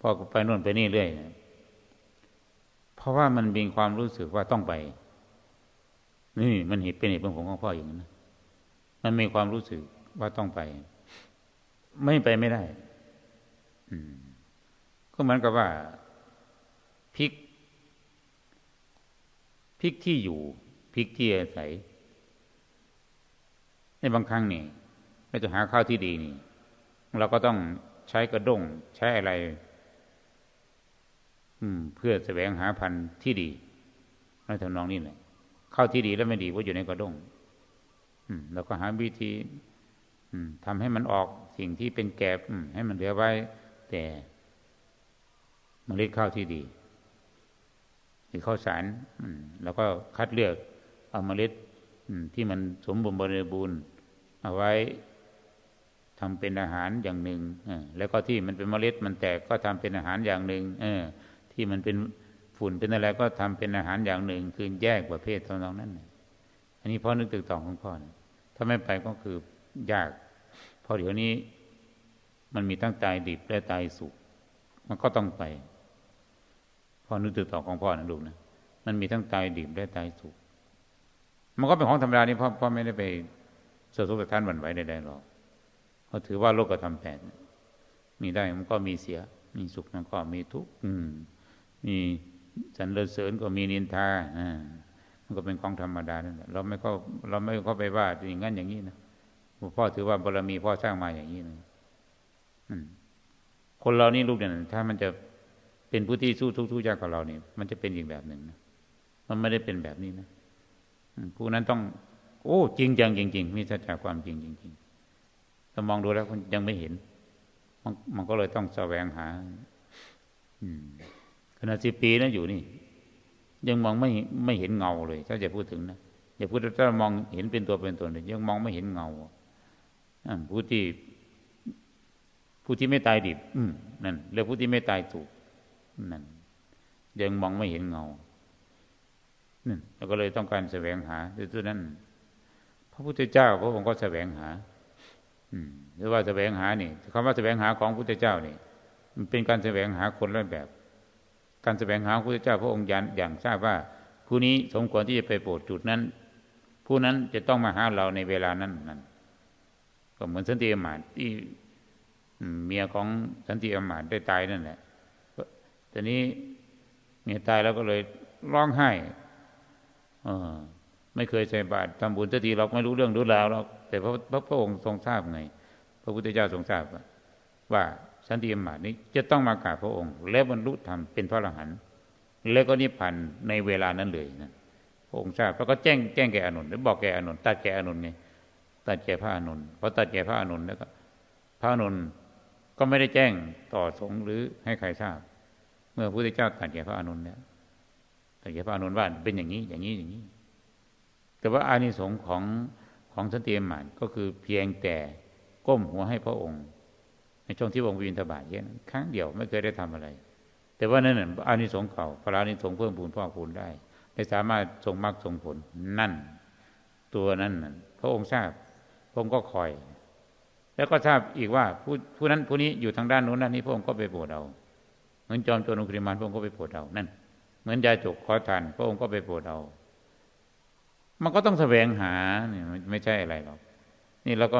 พ่อก็ไปนู่นไปนี่เรื่อยนะเพราะว่ามันมีความรู้สึกว่าต้องไป นี่มันเหตุเป็นเหตุเป็นผลของพ่ออย่างนั้นนะมันมีความรู้สึกว่าต้องไป ไม่ไปไม่ได้ อืม ก็เหมือนกับว่าพริกพริกที่อยู่พริกที่อาศัยในบางครั้งนี่เราจะหาข้าวที่ดีนี่ เราก็ต้องใช้กระด้งใช้อะไร อืม เพื่อแสวงหาพันธุ์ที่ดีในทำนองนี้แหละเข้าที่ดีแล้วไม่ดีว่าอยู่ในกระด้งอืมเราก็หาวิธีทำให้มันออกสิ่งที่เป็นแกบให้มันเหลือไว้ แต่มเมล็ดข้าวที่ดีหรือข้าวสารแล้วก็คัดเลือกเอาเมล็ดที่มันสมบูรณ์บริบูรณ์ เอาไว้ทำเป็นอาหารอย่างหนึ่งแล้วก็ที่มันเป็นเมล็ดมันแตกก็ทำเป็นอาหารอย่างหนึ่ง ที่มันเป็นฝุ่นเป็นอะไรก็ทำเป็นอาหารอย่างหนึ่ง คือแยกประเภทตรงนั้นอันนี้พ่อนึกตึกต่อของพ่อนะถ้าไม่ไปก็คือยากเพราะเดี๋ยวนี้มันมีทั้งตายดิบและตายสุกมันก็ต้องไปพ่อนึกตึกต่อของพ่อนะลูกนะมันมีทั้งตายดิบและตายสุกมันก็เป็นของธรรมดานี่พ่อพ่อไม่ได้ไปเสือสุกท่านหวั่นไหวใดๆหรอกเพราถือว่าโลกธรรมแปดมีได้มันก็มีเสีย มีสุขมันก็มีทุกข์มี มีสรรเสริญก็มีนินทาอ่ามันก็เป็นของธรรมดานั่นแหละเราไม่เข้าเราไม่เข้าไปว่าอย่างนั้นอย่างนี้นะพ่อถือว่าบารมีพ่อสร้างมาอย่างนี้นะคนเรานี่ลูกเนี่ยถ้ามันจะเป็นผู้ที่สู้ทุกทุกยากกับเราเนี่ยมันจะเป็นอีกแบบหนึ่งนะมันไม่ได้เป็นแบบนี้นะผู้นั้นต้อง โอ้ จริงจังจริง ๆ มีสัจจะความจริงจริงๆถ้ามองดูแล้วยังไม่เห็นมันมันก็เลยต้องแสวงหา ขณะสิบปีนะอยู่นี่ ยังมองไม่ไม่เห็นเงาเลย ถ้าจะพูดถึงนะอย่าพูดถ้ามองเห็นเป็นตัวเป็นตนเลยยังมองไม่เห็นเงาผู้ที่ผู้ที่ไม่ตายดิบนั่นเรียกผู้ที่ไม่ตายถูกนั่นยังมองไม่เห็นเงานั่นแล้วก็เลยต้องการแสวงหาด้วยตัวนั้น พระพุทธเจ้าพระองค์ก็แสวงหา อืมหรือว่าแสวงหานี่คำว่าแสวงหาของพระพุทธเจ้านี่มันเป็นการแสวงหาคนละแบบ การแสวงหาพระพุทธเจ้าพระองค์ยันอย่างทราบว่า ผู้นี้สมควรที่จะไปโปรดจุดนั้น ผู้นั้นจะต้องมาหาเราในเวลานั้นนั้นก็เหมือนสันติอมาตที่เมียของสันติอมาตได้ตายนั่นแหละต่นี้เมียตายแล้วก็เลยร้องไห้อไม่เคยใส่บาตรทำบุญสักทีเราไม่รู้เรื่องรู้ราวหรอกแต่พระพระองค์ทรงทราบไง พระพุทธเจ้าทรงทราบว่า สันติอมาตนี้จะต้องมากราบพระองค์ และบรรลุธรรมเป็นพระอรหันต์แล้วก็นิพพานในเวลานั้นเลยนะพระองค์ทราบแล้วก็แจ้งแจ้งแก่อนุนหรือบอกแก่อนุนตัดแก่อนุนไงตัดแก่พระอนุนพอตัดแก่พระอนุนแล้วก็พระอนุนก็ไม่ได้แจ้งต่อสงฆ์หรือให้ใครทราบ เมื่อพระพุทธเจ้าตัดแก่พระอนุนแล้วตัดแก่พระอนุนว่าเป็นอย่างนี้อย่างนี้อย่างนี้ แต่ว่าอานิสงส์ของของสันติอมาตก็คือเพียงแต่ก้มหัวให้พระองค์ ในช่วงที่วงวินทบาทเยอะครั้งเดียวไม่เคยได้ทำอะไร แต่ว่านั่นอานิสงส์เก่าพระอานิสงส์เพิ่มพูนพ่อพูนได้ได้สามารถทรงมรรคทรงผลนั่น ตัวนั้นพระองค์ทราบพระองค์ก็คอย แล้วก็ทราบอีกว่าผู้ผู้นั้นผู้นี้อยู่ทางด้านโน้นด้านนี้พระองค์ก็ไปโปรดเอาเหมือนจอมโจรอุคริมานพระองค์ก็ไปโปรดเอานั่น เหมือนยาจกขอทานพระองค์ก็ไปโปรดเอามันก็ต้องแสวงหาเนี่ยไม่ใช่อะไรหรอกนี่เราก็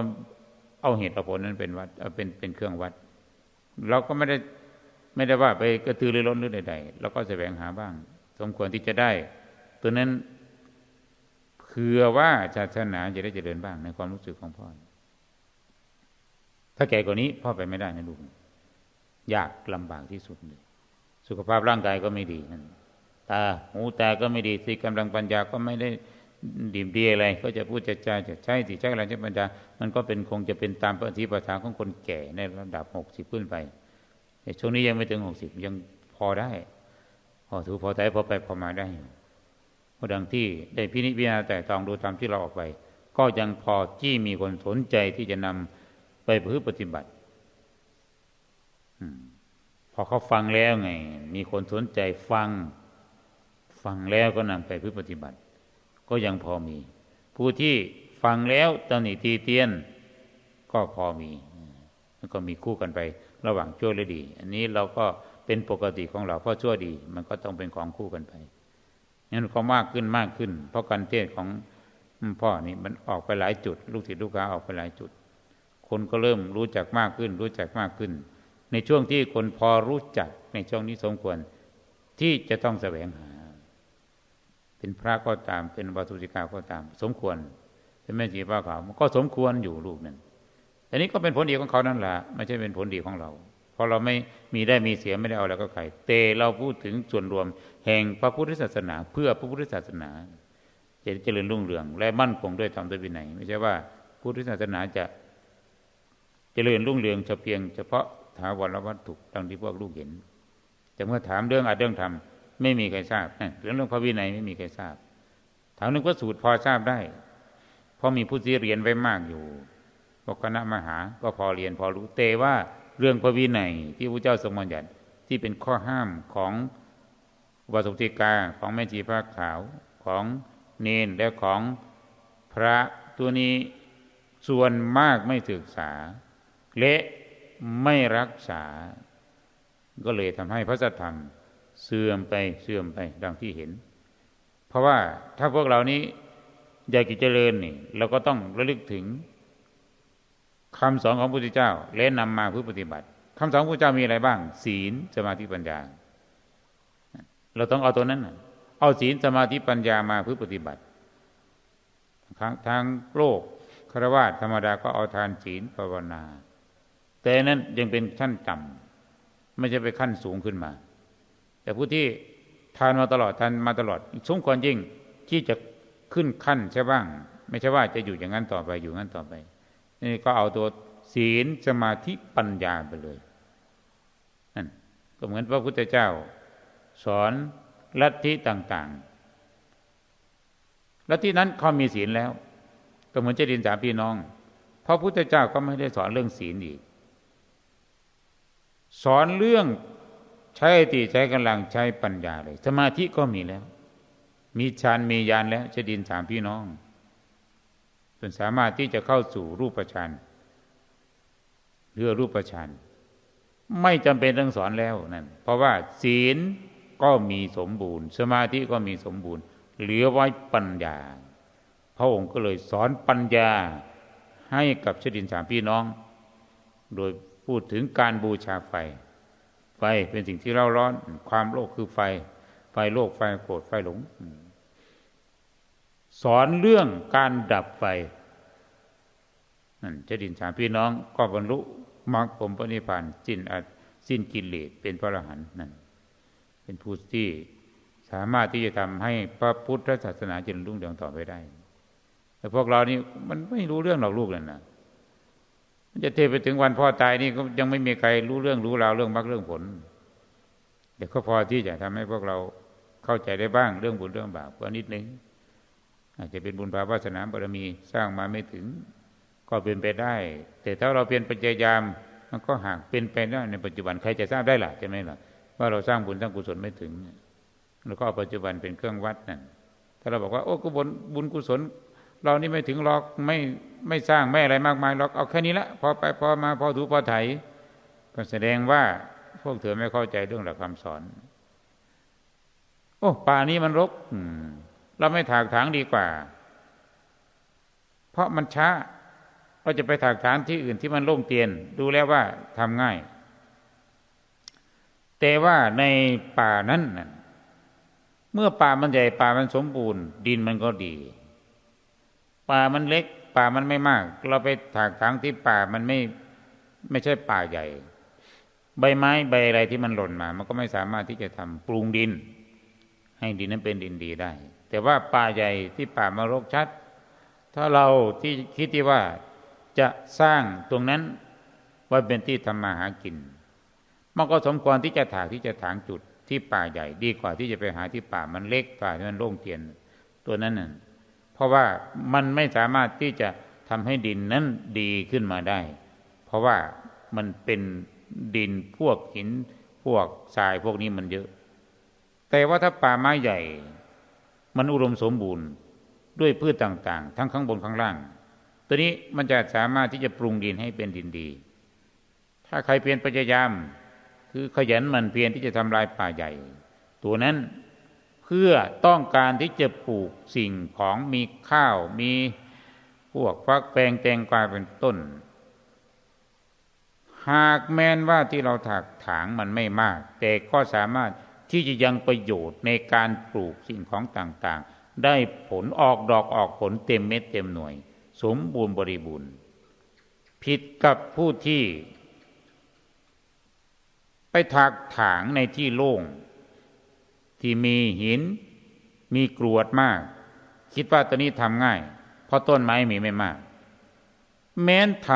เอาเหตุเราผลนั้นเป็นวัดเป็นเป็นเครื่องวัด เราก็ไม่ได้ไม่ได้ว่าไปกระตือรือร้นหรือใดๆเราก็แสวงหาบ้าง สมควรที่จะได้ ตัวนั้นเผื่อว่าศาสนาจะได้เจริญบ้างในความรู้สึกของพ่อ ถ้าแก่กว่านี้พ่อไปไม่ได้นะลูกยากลำบากที่สุดเลยสุขภาพร่างกายก็ไม่ดีนั่นตาหูตาก็ไม่ดีสิกำลังปัญญาก็ไม่ได้ ดีดีอะไร ก็จะพูดจะจาจะใช้สิใช้อะไรใช้ปัญญามันก็เป็นคงจะเป็นตามปฏิปทาของคนแก่ในระดับหกสิบขึ้นไป แต่ช่วงนี้ยังไม่ถึงหกสิบยังพอได้ พอถือพอใจพอไปพอมาได้เพราะดังที่ได้พินิจพิจารณาแต่ตองดูตามที่เราออกไป ก็ยังพอที่มีคนสนใจที่จะนำไปพือปฏิบัติพอเขาฟังแล้วไง มีคนสนใจฟัง ฟังแล้วก็นำไปพือปฏิบัติ ก็ยังพอมี ผู้ที่ฟังแล้วตอนนี้ตีเตียน ก็พอมีแล้วก็มีคู่กันไประหว่างชั่วและดี อันนี้เราก็เป็นปกติของเราเพราะชั่วดี มันก็ต้องเป็นของคู่กันไปงั้นพอมากขึ้นมากขึ้น เพราะการเทศของพ่อนี่มันออกไปหลายจุด ลูกศิษย์ลูกค้าออกไปหลายจุด คนก็เริ่มรู้จักมากขึ้น รู้จักมากขึ้น ในช่วงที่คนพอรู้จักในช่วงนี้สมควรที่จะต้องแสวงหา เป็นพระก็ตามเป็นวัตุจิกาก็ตาม สมควร เป็นแม่ชีพระขาวก็สมควรอยู่ลูกนั้นอันนี้ก็เป็นผลดีของเขานั่นแหละไม่ใช่เป็นผลดีของเราเพราะเราไม่มีได้มีเสียไม่ได้เอาแล้วก็ใครแต่เราพูดถึงส่วนรวม แห่งพระพุทธศาสนา เพื่อพระพุทธศาสนาจะเจริญรุ่งเรือง และมั่นคงด้วยธรรมด้วยวินัยไม่ใช่ว่าพุทธศาสนาจะเจริญรุ่งเรืองเฉพาะเฉพาะถาวรวัตถุดังที่พวกลูกเห็น แต่เมื่อถามเรื่องอาเรื่องธรรม ไม่มีใครทราบเรื่องเรื่องพระวินัยไม่มีใครทราบถามนึงว่าสูตรพอทราบได้ เพราะมีผู้ที่เรียนไว้มากอยู่พวกคณะมหา ก็พอเรียนพอรู้แต่ว่าเรื่องพระวินัยที่พระเจ้าทรงบัญญัติที่เป็นข้อห้ามของวสุติกาของแม่จีพระขาวของเนนและของพระตัวนี้ส่วนมากไม่ศึกษา และไม่รักษา ก็เลยทำให้พระสัทธรรม เสื่อมไปเสื่อมไปดังที่เห็น เพราะว่าถ้าพวกเรานี้อยากจะเจริญนี่เราก็ต้องระลึกถึงคำสอนของพระพุทธเจ้า และนำมาเพื่อปฏิบัติคำสอนพระพุทธเจ้ามีอะไรบ้าง ศีลสมาธิปัญญา เราต้องเอาตัวนั้นเอาศีลสมาธิปัญญามาเพื่อปฏิบัติทางโลกคารวะธรรมดาก็เอาทานศีลภาวนา แต่นั้นยังเป็นชั้นต่ำไม่ใช่ไปขั้นสูงขึ้นมา แต่ผู้ที่ทานมาตลอดทานมาตลอดสมควรยิ่งที่จะขึ้นขั้นใช่บ้าง ไม่ใช่ว่าจะอยู่อย่างนั้นต่อไปอยู่งั้นต่อไป นี่ก็เอาตัวศีลสมาธิปัญญาไปเลยนั่นก็เหมือนพระพุทธเจ้า สอนลัทธิต่างๆลัทธินั้นเขามีศีลแล้ว ก็เหมือนเจดินสามพี่น้องพระพุทธเจ้าก็ไม่ได้สอนเรื่องศีลอีก สอนเรื่อง ใช้ติใช้กำลังใช้ปัญญาเลย สมาธิก็มีแล้ว มีฌานมียานแล้วจะดินสามพี่น้อง จนสามารถที่จะเข้าสู่รูปฌานเรือรูปฌานไม่จำเป็นต้องสอนแล้วนั่นเพราะว่าศีลก็มีสมบูรณ์ สมาธิก็มีสมบูรณ์ เหลือไว้ปัญญา พระองค์ก็เลยสอนปัญญาให้กับชดินสามพี่น้อง โดยพูดถึงการบูชาไฟ ไฟเป็นสิ่งที่เร่าร้อน ความโลภคือไฟ ไฟโลภไฟโกรธไฟหลง สอนเรื่องการดับไฟนั่นจะดินสามพี่น้องก็บรรลุมรรคผลปณิพานสิ้นสิ้นกิเลสเป็นพระอรหันต์นั่นเป็นผู้ที่สามารถที่จะทำให้พระพุทธศาสนาเจริญรุ่งเรืองต่อไปได้ แต่พวกเรานี่มันไม่รู้เรื่องหรอกลูกเลยนะ จะเทไปถึงวันพ่อตายนี่ก็ยังไม่มีใครรู้เรื่องรู้ราวเรื่องมรรคเรื่องผล เดี๋ยวก็พอที่จะทำให้พวกเราเข้าใจได้บ้างเรื่องบุญเรื่องบาปก็นิดนึง อาจจะเป็นบุญภาวาสนามบารมีสร้างมาไม่ถึง ก็เป็นไปได้ แต่ถ้าเราเปลี่ยนปัจจัยามมันก็หากเป็นไปได้ในปัจจุบันใครจะทราบได้ล่ะใช่ไหมล่ะว่าเราสร้างบุญสร้างกุศลไม่ถึงแล้วก็ปัจจุบันเป็นเครื่องวัดนั่นถ้าเราบอกว่าโอ้กุศลบุญกุศล เรานี่ไม่ถึงหรอกไม่ไม่สร้างไม่อะไรมากมายหรอกเอาแค่นี้ละพอไปพอมาพอถูพอไถก็แสดงว่าพวกเธอไม่เข้าใจเรื่องหลักคำสอน โอ้ป่านี้มันรกเราไม่ถากถางดีกว่า เพราะมันช้าเราจะไปถากถางที่อื่นที่มันโล่งเตียน ดูแล้วว่าทำง่าย แต่ว่าในป่านั้นเมื่อป่ามันใหญ่ป่ามันสมบูรณ์ ดินมันก็ดี ป่ามันเล็ก ป่ามันไม่มาก เราไปถากถางที่ป่ามันไม่ไม่ใช่ป่าใหญ่ ใบไม้ใบอะไรที่มันหล่นมา มันก็ไม่สามารถที่จะทำปรุงดิน ให้ดินนั้นเป็นดินดีได้ แต่ว่าป่าใหญ่ที่ป่ามรกชัด ถ้าเราที่คิดที่ว่าจะสร้างตรงนั้นไว้เป็นที่ทำมาหากินมันก็สมควรที่จะถากที่จะถางจุดที่ป่าใหญ่ ดีกว่าที่จะไปหาที่ป่ามันเล็กป่าที่มันโล่งเตียนตัวนั้นน่ะ เพราะว่ามันไม่สามารถที่จะทำให้ดินนั้นดีขึ้นมาได้ เพราะว่ามันเป็นดินพวกหินพวกทรายพวกนี้มันเยอะ แต่ว่าถ้าป่าไม้ใหญ่ มันอุดมสมบูรณ์ด้วยพืชต่าง ๆ ทั้งข้างบนข้างล่าง ตัวนี้มันจะสามารถที่จะปรุงดินให้เป็นดินดี ถ้าใครเพียรพยายาม คือขยันมันเพียรที่จะทำลายป่าใหญ่ ตัวนั้น พื่อต้องการที่จะปลูกสิ่งของมีข้าวมีพวกฟักแปลงแตงกวาเป็นต้น หากแม้นว่าที่เราถักถางมันไม่มาก แต่ก็สามารถที่จะยังประโยชน์ในการปลูกสิ่งของต่างๆ ได้ผลออกดอกออกผลเต็มเม็ดเต็มหน่วย สมบูรณ์บริบูรณ์ผิดกับผู้ที่ ไปถักถางในที่โล่ง ที่มีหิน มีกรวดมาก คิดว่าตัวนี้ทำง่าย เพราะต้นไม้มีไม่มาก แม้นท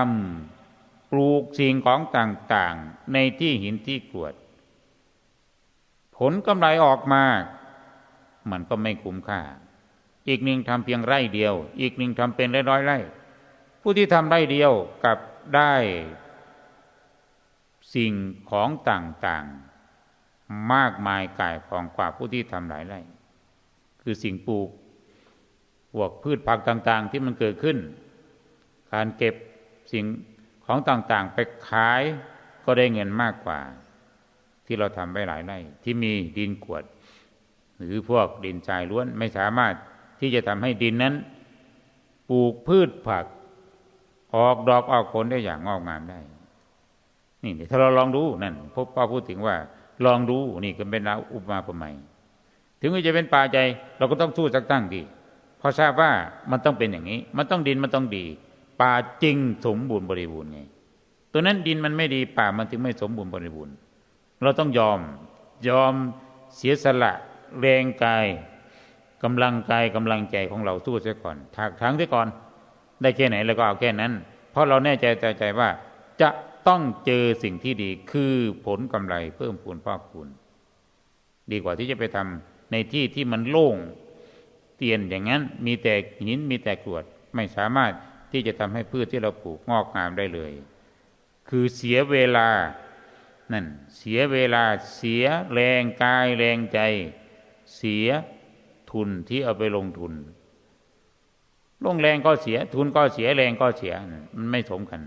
ำปลูกสิ่งของต่างๆ ในที่หินที่กรวด ผลกำไรออกมา มันก็ไม่คุ้มค่า อีกหนึ่งทำเพียงไร่เดียว อีกหนึ่งทำเป็นร้อยไร่ ผู้ที่ทำไร่เดียวกับได้ สิ่งของต่างๆ มากมายกายของกว่าผู้ที่ทำหลายไร่ คือสิ่งปลูกพวกพืชผักต่างๆ ที่มันเกิดขึ้น การเก็บสิ่งของต่างๆ ไปขายก็ได้เงินมากกว่า ที่เราทำไปหลายไร่ ที่มีดินกวด หรือพวกดินทรายล้วนไม่สามารถที่จะทำให้ดินนั้น ปลูกพืชผัก ออกดอกออกผลได้อย่างงอกงามได้ นี่ถ้าเราลองดูนั่นพบป้าพูดถึงว่า ลองดูนี่ก็เป็นอุปมาประไมถึงจะเป็นป่าใจ เราก็ต้องสู้สักตั้งดีเพราะทราบว่ามันต้องเป็นอย่างนี้ มันต้องดินมันต้องดี ป่าจริงสมบูรณ์บริบูรณ์ไงตัวนั้นดินมันไม่ดีป่ามันถึงไม่สมบูรณ์บริบูรณ์เราต้องยอมยอมเสียสละแรงกายกำลังกายกำลังใจของเราสู้เสียก่อนถากถางเสียก่อน ได้แค่ไหนเราก็เอาแค่นั้น เพราะเราแน่ใจใจใจว่าจะ ต้องเจอสิ่งที่ดีคือผลกำไรเพิ่มพูนภาคพูนดีกว่าที่จะไปทำในที่ที่มันโล่งเตียนอย่างนั้น มีแต่หินมีแต่กรวด ไม่สามารถที่จะทำให้พืชที่เราปลูกงอกงามได้เลย คือเสียเวลานั่นเสียเวลาเสียแรงกายแรงใจ เสียทุนที่เอาไปลงทุนลงแรงก็เสีย ทุนก็เสียแรงก็เสียมันไม่สมกัน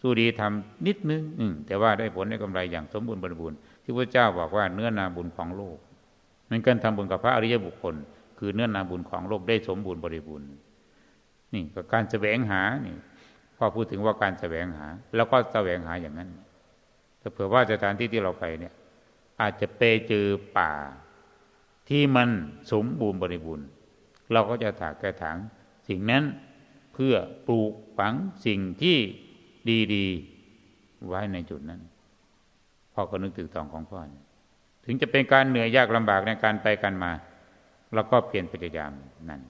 สู้ดีทำนิดนึงแต่ว่าได้ผลได้กำไรอย่างสมบูรณ์บริบูรณ์ที่พระเจ้าบอกว่าเนื้อนาบุญของโลกมันกันทำบุญกับพระอริยบุคคล คือเนื้อนาบุญของโลกได้สมบูรณ์บริบูรณ์นี่ก็การแสวงหานี่พอพูดถึงว่าการแสวงหา แล้วก็แสวงหาอย่างนั้นถ้าเผื่อว่าสถานที่ที่เราไปเนี่ย อาจจะไปเจอป่าที่มันสมบูรณ์บริบูรณ์ เราก็จะถากแกถางสิ่งนั้นเพื่อปลูกฝังสิ่งที่ ดีๆ ไว้ในจุดนั้น พ่อก็นึกถึงตองของพ่อ ถึงจะเป็นการเหนื่อยยากลำบากในการไปกันมา แล้วก็เพียรพยายามนั่น